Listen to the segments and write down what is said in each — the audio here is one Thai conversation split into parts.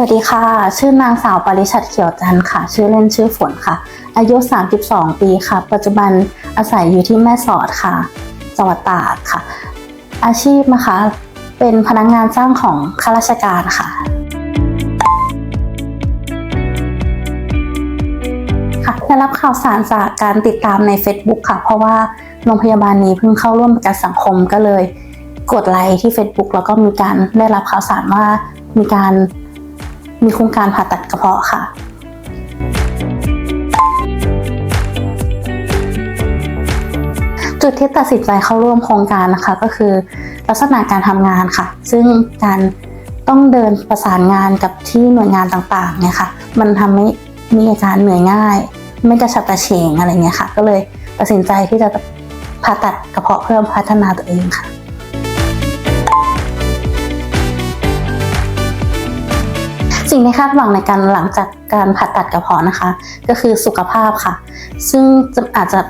วัสดีค่ะ ชื่อนางสาวปริชัดเขียวจันค่ะ ชื่อเล่นชื่อฝนค่ะ อายุ 32 ปีค่ะ ปัจจุบันอาศัยอยู่ที่แม่สอดค่ะ จังหวัดตากค่ะ อาชีพนะคะ เป็นพนักงานจ้างของข้าราชการค่ะ ค่ะได้รับข่าวสารจากการติดตามใน Facebook ค่ะ เพราะว่าโรงพยาบาลนี้เพิ่งเข้าร่วมประกันสังคมก็เลย กดไลค์ที่ Facebook แล้วก็มีการได้รับข่าวสารว่ามีการ มีโครงการผ่าตัดกระเพาะค่ะจุดที่ตัดสินใจเข้าร่วมโครงการนะคะ ก็คือลักษณะการทำงานค่ะ ซึ่งการต้องเดินประสานงานกับที่หน่วยงานต่างๆเนี่ยค่ะ มันทำให้มีอาการเหนื่อยง่าย ไม่กระฉับกระเฉงอะไรเงี้ยค่ะ ก็เลยตัดสินใจที่จะผ่าตัดกระเพาะเพื่อพัฒนาตัวเองค่ะ สิ่งที่คาดหวังในการหลังจากการผ่าตัดกระเพาะนะคะ ก็คือสุขภาพค่ะ ซึ่งอาจจะ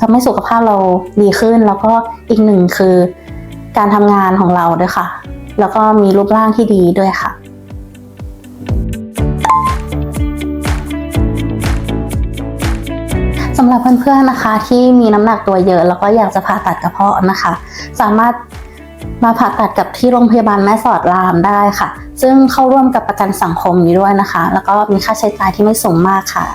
ทำให้สุขภาพเราดีขึ้น แล้วก็อีกหนึ่งคือการทำงานของเราด้วยค่ะ แล้วก็มีรูปร่างที่ดีด้วยค่ะสำหรับเพื่อนๆนะคะที่มีน้ำหนักตัวเยอะ แล้วก็อยากจะผ่าตัดกระเพาะนะคะ สามารถ มาผ่าตัดกับที่โรงพยาบาลแม่สอดรามได้ค่ะ ซึ่งเข้าร่วมกับประกันสังคมอยู่ด้วยนะคะ แล้วก็มีค่าใช้จ่ายที่ไม่สูงมากค่ะ